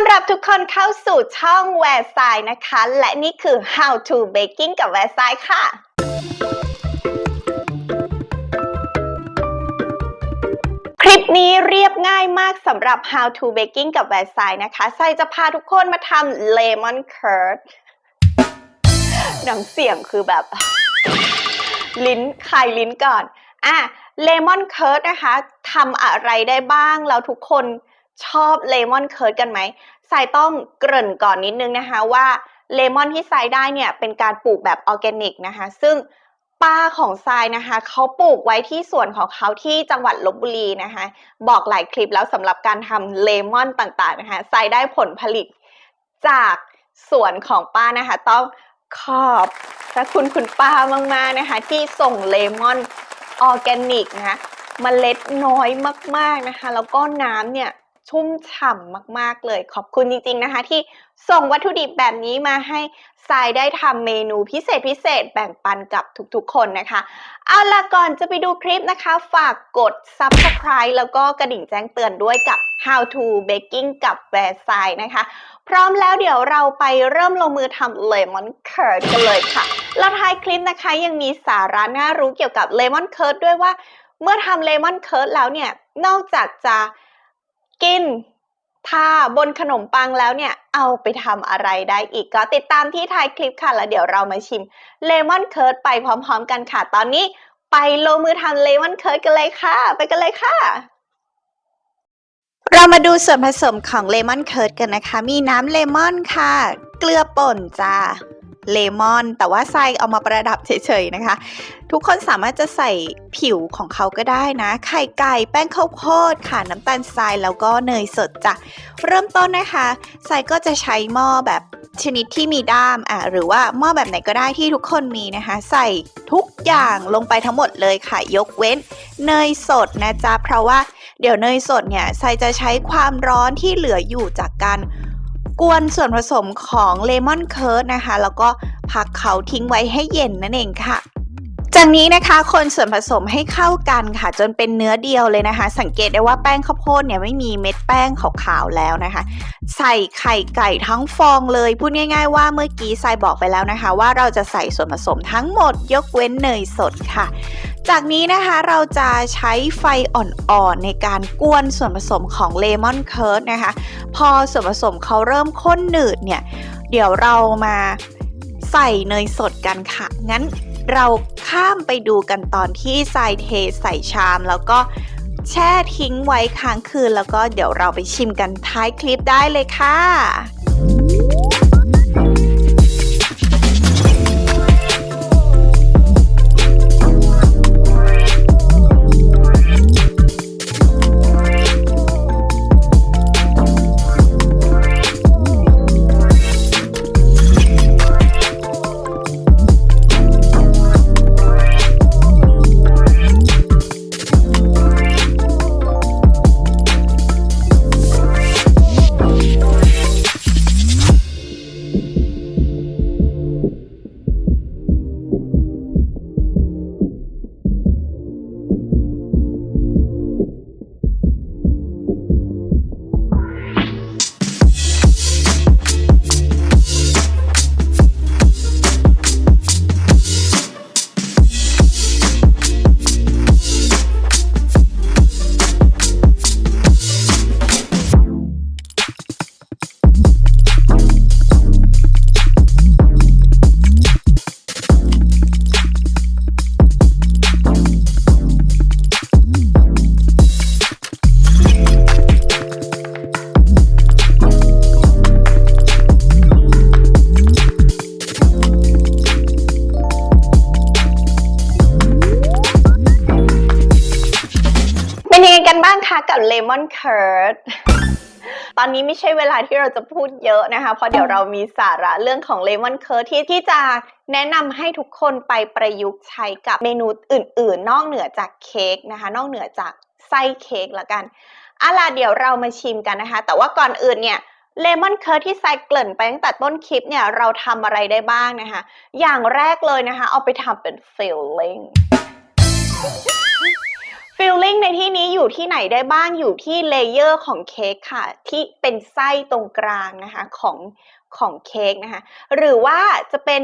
อนรับทุกคนเข้าสู่ช่องแวร์ไซนะคะ และนี่คือ How to Baking กับแวร์ไซค่ะ คลิปนี้เรียบง่ายมากสำหรับ How to Baking กับแวร์ไซนะคะไซจะพาทุกคนมาทำ Lemon Curd น้ำเสียงคือแบบ ลิ้นคายลิ้นก่อน อะเลมอนเคิร์ดนะคะทำอะไรได้บ้าง แล้วทุกคน ชอบเลมอนเคิร์ดกันไหมทรายต้องเกริ่นก่อนนิดนึงนะคะว่าเลมอนที่ทรายได้เนี่ยเป็นการปลูกแบบออร์แกนิกนะคะซึ่งป้าของทรายนะคะเขาปลูกไว้ที่สวนของเขาที่จังหวัดลบบุรีนะคะบอกหลายคลิปแล้วสำหรับการทำเลมอนต่างๆนะคะทรายได้ผลผลิตจากสวนของป้านะคะ ต้องขอบพระคุณคุณป้ามากๆนะคะ ที่ส่งเลมอนออร์แกนิกนะคะเมล็ดน้อยมากๆนะคะ แล้วก็น้ำเนี่ย ชุ่มฉ่ำมากๆเลย ขอบคุณจริงๆนะคะ ที่ส่งวัตถุดิบแบบนี้มาให้ทรายได้ทำเมนูพิเศษพิเศษแบ่งปันกับทุกๆคนนะคะ เอาล่ะก่อนจะไปดูคลิปนะคะ ฝากกด subscribe แล้วก็กระดิ่งแจ้งเตือนด้วยกับ how to baking กับ w e r s i นะคะ พร้อมแล้วเดี๋ยวเราไปเริ่มลงมือทำ lemon curd กันเลยค่ะ แล้วท้ายคลิปนะคะยังมีสาระน่ารู้เกี่ยวกับ lemon curd ด้วยว่า เมื่อทำ lemon curd แล้วเนี่ยนอกจากจะ กินทาบนขนมปังแล้วเนี่ย เอาไปทำอะไรได้อีกก็ติดตามที่ท้ายคลิปค่ะ แล้วเดี๋ยวเรามาชิม lemon curd ไปพร้อมๆกันค่ะ ตอนนี้ไปลงมือทำ lemon curd กันเลยค่ะ ไปกันเลยค่ะเรามาดูส่วนผสมของเลมอนเคิร์ดกันนะคะ มีน้ำเลมอนค่ะ เกลือป่นจ้า เลมอน แต่ว่าใส่เอามาประดับเฉยๆนะคะ ทุกคนสามารถจะใส่ผิวของเขาก็ได้นะ ไข่ไก่แป้งข้าวโพดค่ะน้ำตาลทรายแล้วก็เนยสดจ้ะเริ่มต้นนะคะใส่ก็จะใช้หม้อแบบชนิดที่มีด้ามอะหรือว่าหม้อแบบไหนก็ได้ที่ทุกคนมีนะคะ ใส่ทุกอย่างลงไปทั้งหมดเลยค่ะ ยกเว้นเนยสดนะจ๊ะเพราะว่าเดี๋ยวเนยสดเนี่ยไซจะใช้ความร้อนที่เหลืออยู่จากการ กวนส่วนผสมของเลมอนเคิร์ดนะคะ แล้วก็พักเขาทิ้งไว้ให้เย็นนั่นเองค่ะ จากนี้นะคะคนส่วนผสมให้เข้ากันค่ะ จนเป็นเนื้อเดียวเลยนะคะ สังเกตได้ว่าแป้งข้าวโพดเนี่ยไม่มีเม็ดแป้งขาวๆแล้วนะคะ ใส่ไข่ไก่ทั้งฟองเลย พูดง่าย ๆ ว่าเมื่อกี้ทรายบอกไปแล้วนะคะ ว่าเราจะใส่ส่วนผสมทั้งหมดยกเว้นเนยสดค่ะ จากนี้นะคะเราจะใช้ไฟอ่อนๆ ในการกวนส่วนผสมของเลมอนเคิร์ดนะคะ พอส่วนผสมเขาเริ่มข้นหนืดเนี่ย เดี๋ยวเรามาใส่เนยสดกันค่ะ งั้นเราข้ามไปดูกันตอนที่ทรายเทใส่ชามแล้วก็แช่ทิ้งไว้ค้างคืน แล้วก็เดี๋ยวเราไปชิมกันท้ายคลิปได้เลยค่ะ เป็นยังไงกันบ้างคะกับเลมอนเคิร์ดตอนนี้ไม่ใช่เวลาที่เราจะพูดเยอะนะคะ เพราะเดี๋ยวเรามีสาระเรื่องของเลมอนเคิร์ดที่ที่จะแนะนำให้ทุกคนไปประยุกต์ใช้กับเมนูอื่น ๆ นอกเหนือจากเค้กนะคะ นอกเหนือจากไส้เค้กละกันเอาล่ะเดี๋ยวเรามาชิมกันนะคะ แต่ว่าก่อนอื่นเนี่ยเลมอนเคิร์ดที่ไซเกริ่นไปตั้งแต่ต้นคลิปเนี่ยเราทำอะไรได้บ้างนะคะ อย่างแรกเลยนะคะ เอาไปทำเป็นฟิลลิ่ง filling ในที่นี้อยู่ที่ไหนได้บ้างอยู่ที่เลเยอร์ของเค้กค่ะ ที่เป็นไส้ตรงกลางนะคะของของเค้กนะคะหรือว่าจะเป็น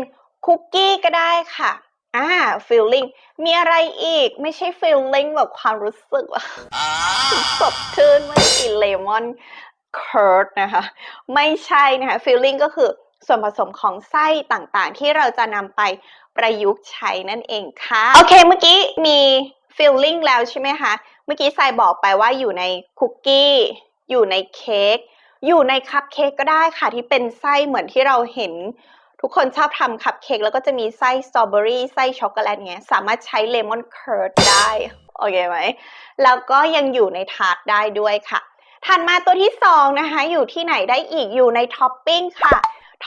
คุกกี้ก็ได้ค่ะอ่า filling มีอะไรอีกไม่ใช่ filling แบบความรู้สึกว่าสดชื่นเมื่อกินเลมอนเคิร์ดนะคะไม่ใช่นะคะ filling ก็คือส่วนผสมของไส้ต่างๆ ที่เราจะนำไปประยุกต์ใช้นั่นเองค่ะ โอเคเมื่อกี้มี filling แล้วใช่ไหมคะ เมื่อกี้ทรายบอกไปว่าอยู่ในคุกกี้ อยู่ในเค้ก อยู่ในคัพเค้กก็ได้ค่ะ ที่เป็นไส้เหมือนที่เราเห็น ทุกคนชอบทำคัพเค้กแล้วก็จะมีไส้สตรอเบอรี่ไส้ช็อกโกแลตเงี้ย สามารถใช้เลมอนเคิร์ดได้ โอเคไหม แล้วก็ยังอยู่ในทาร์ตได้ด้วยค่ะ ถัดมาตัวที่สองนะคะ อยู่ที่ไหนได้อีก อยู่ในท็อปปิ้งค่ะ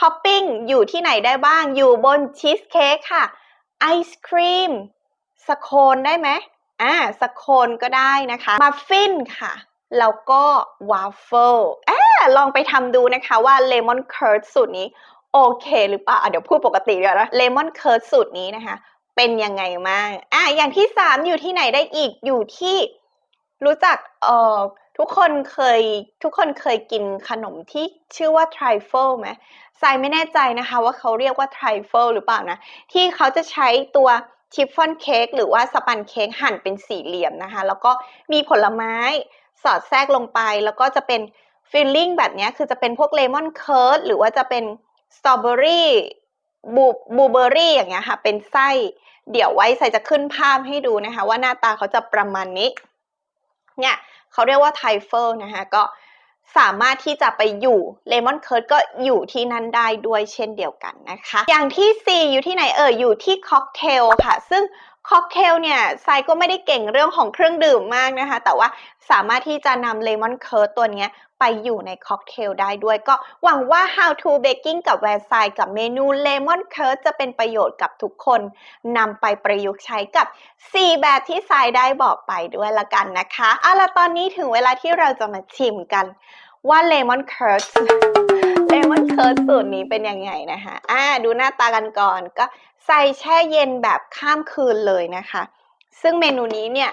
ท็อปปิ้งอยู่ที่ไหนได้บ้าง อยู่บนชีสเค้กค่ะ ไอศครีมสโคนได้ไหม อ่าสโคนก็ได้นะคะมัฟฟินค่ะ แล้วก็วาฟเฟิลอ่าลองไปทำดูนะคะว่าเลมอนเคิร์ดสูตรนี้โอเคหรือเปล่าเดี๋ยวพูดปกติเดี๋ยวนะเลมอนเคิร์ดสูตรนี้นะคะ เป็นยังไงมากอะอย่างที่สามอยู่ที่ไหนได้อีกอยู่ที่รู้จักเอ่อทุกคนเคยทุกคนเคยกินขนมที่ชื่อว่า trifle ไหมทรายไม่แน่ใจนะคะว่าเขาเรียกว่า trifle หรือเปล่านะ ที่เขาจะใช้ตัว ชิฟฟ่อนเค้กหรือว่าสปันเค้กหั่นเป็นสี่เหลี่ยมนะคะ แล้วก็มีผลไม้สอดแทรกลงไป แล้วก็จะเป็นฟิลลิ่งแบบนี้คือจะเป็นพวกเลมอนเคิร์ดหรือว่าจะเป็นสตรอเบอรี่บูบูเบอรี่อย่างเงี้ยค่ะ เป็นไส้เดี๋ยวไว้ใส่จะขึ้นภาพให้ดูนะคะ ว่าหน้าตาเขาจะประมาณนี้ เนี่ยเขาเรียกว่าไทเฟิลนะคะก็ สามารถที่จะไปอยู่เลมอนเคิร์ดก็อยู่ที่นั่นได้ด้วยเช่นเดียวกันนะคะ อย่างที่ 4 อยู่ที่ไหนเอ่ยอยู่ที่ค็อกเทลค่ะ ซึ่งค็อกเทลเนี่ยไซก็ไม่ได้เก่งเรื่องของเครื่องดื่มมากนะคะ แต่ว่าสามารถที่จะนำเลมอนเคิร์ดตัวนี้ไปอยู่ในค็อกเทลได้ด้วย ก็หวังว่า how to baking กับแวร์ไซกับเมนูเลมอนเคิร์ดจะเป็นประโยชน์กับทุกคนนำไปประยุกต์ใช้กับ 4 แบบที่ทรายได้บอกไปด้วยละกันนะคะเอาละตอนนี้ถึงเวลาที่เราจะมาชิมกันว่าเลมอนเคิร์ดเลมอนเคิร์ดสูตรนี้เป็นยังไงนะคะอ่าดูหน้าตากันก่อนก็ ใส่แช่เย็นแบบข้ามคืนเลยนะคะ ซึ่งเมนูนี้เนี่ย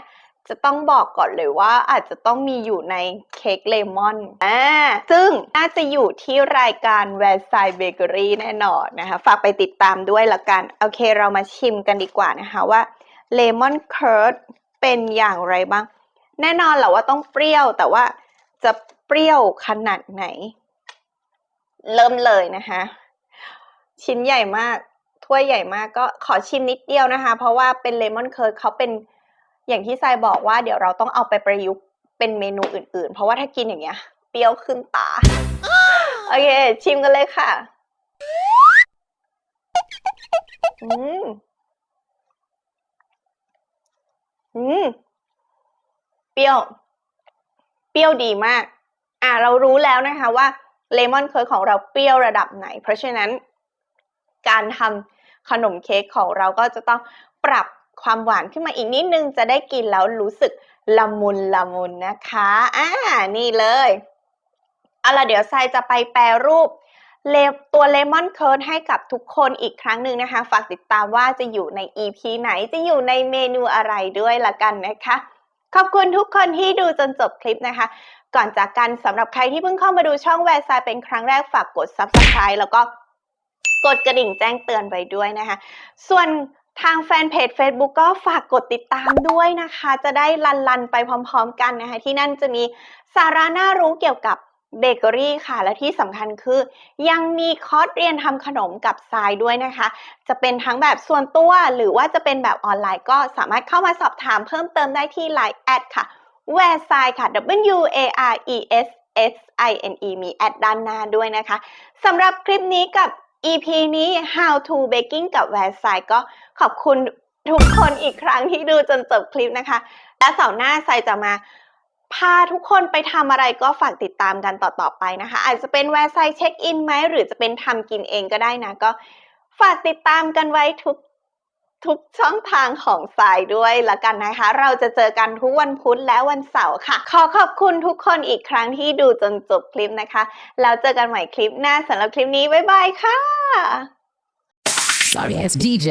จะต้องบอกก่อนเลยว่าอาจจะต้องมีอยู่ในเค้กเลมอนอ่าซึ่งน่าจะอยู่ที่รายการแวร์ไซเบเกอรี่แน่นอนนะคะ ฝากไปติดตามด้วยละกัน โอเคเรามาชิมกันดีกว่านะคะว่าเลมอนเคิร์ดเป็นอย่างไรบ้าง แน่นอนแหละว่าต้องเปรี้ยวแต่ว่าจะเปรี้ยวขนาดไหน เริ่มเลยนะคะ ชิ้นใหญ่มาก ถ้วยใหญ่มากก็ขอชิมนิดเดียวนะคะ เพราะว่าเป็นเลมอนเคิร์ดเขาเป็นอย่างที่ทรายบอกว่าเดี๋ยวเราต้องเอาไปประยุกต์เป็นเมนูอื่น ๆ เพราะว่าถ้ากินอย่างเงี้ย เปรี้ยวขึ้นตา โอเค ชิมกันเลยค่ะ อืม อืม เปรี้ยว เปรี้ยวดีมาก อ่าเรารู้แล้วนะคะว่าเลมอนเคิร์ดของเราเปรี้ยวระดับไหน เพราะฉะนั้นการทำ ขนมเค้กของเราก็จะต้องปรับความหวานขึ้นมาอีกนิดนึงจะได้กินแล้วรู้สึกละมุนละมุนนะคะอ่านี่เลยเอาละเดี๋ยวทรายจะไปแปรรูปเลตัวเลมอนเคิร์ดให้กับทุกคนอีกครั้งหนึ่งนะคะ ฝากติดตามว่าจะอยู่ใน EP ไหนจะอยู่ในเมนูอะไรด้วยละกันนะคะ ขอบคุณทุกคนที่ดูจนจบคลิปนะคะ ก่อนจากกันสำหรับใครที่เพิ่งเข้ามาดูช่องแวร์ไซเป็นครั้งแรกฝากกด Subscribe แล้วก็ กดกระดิ่งแจ้งเตือนไว้ด้วยนะคะ ส่วนทางแฟนเพจ Facebook ก็ฝากกดติดตามด้วยนะคะ จะได้ลันๆไปพร้อมๆกันนะคะ ที่นั่นจะมีสาระน่ารู้เกี่ยวกับเบเกอรี่ค่ะ และที่สำคัญคือ ยังมีคอร์สเรียนทำขนมกับทรายด้วยนะคะ จะเป็นทั้งแบบส่วนตัวหรือว่าจะเป็นแบบออนไลน์ก็สามารถเข้ามาสอบถามเพิ่มเติมได้ที่ Line แอดค่ะ w a r e s i ค่ะ W A R E S S I N E มีแอดด้านหน้าด้วยนะคะสำหรับคลิปนี้กับ EP นี้ How to Baking กับแวร์ไซก็ขอบคุณทุกคนอีกครั้งที่ดูจนจบคลิปนะคะ และเสาร์หน้าไซจะมาพาทุกคนไปทำอะไรก็ฝากติดตามกันต่อๆไปนะคะ อาจจะเป็นแวร์ไซเช็คอินไหมหรือจะเป็นทำกินเองก็ได้นะ ก็ฝากติดตามกันไว้ทุก ทุกช่องทางของสายด้วยละกันนะคะ เราจะเจอกันทุกวันพุธและวันเสาร์ค่ะ ขอขอบคุณทุกคนอีกครั้งที่ดูจนจบคลิปนะคะ แล้วเจอกันใหม่คลิปหน้าสำหรับคลิปนี้ บ๊ายบายค่ะ Sorry as DJ.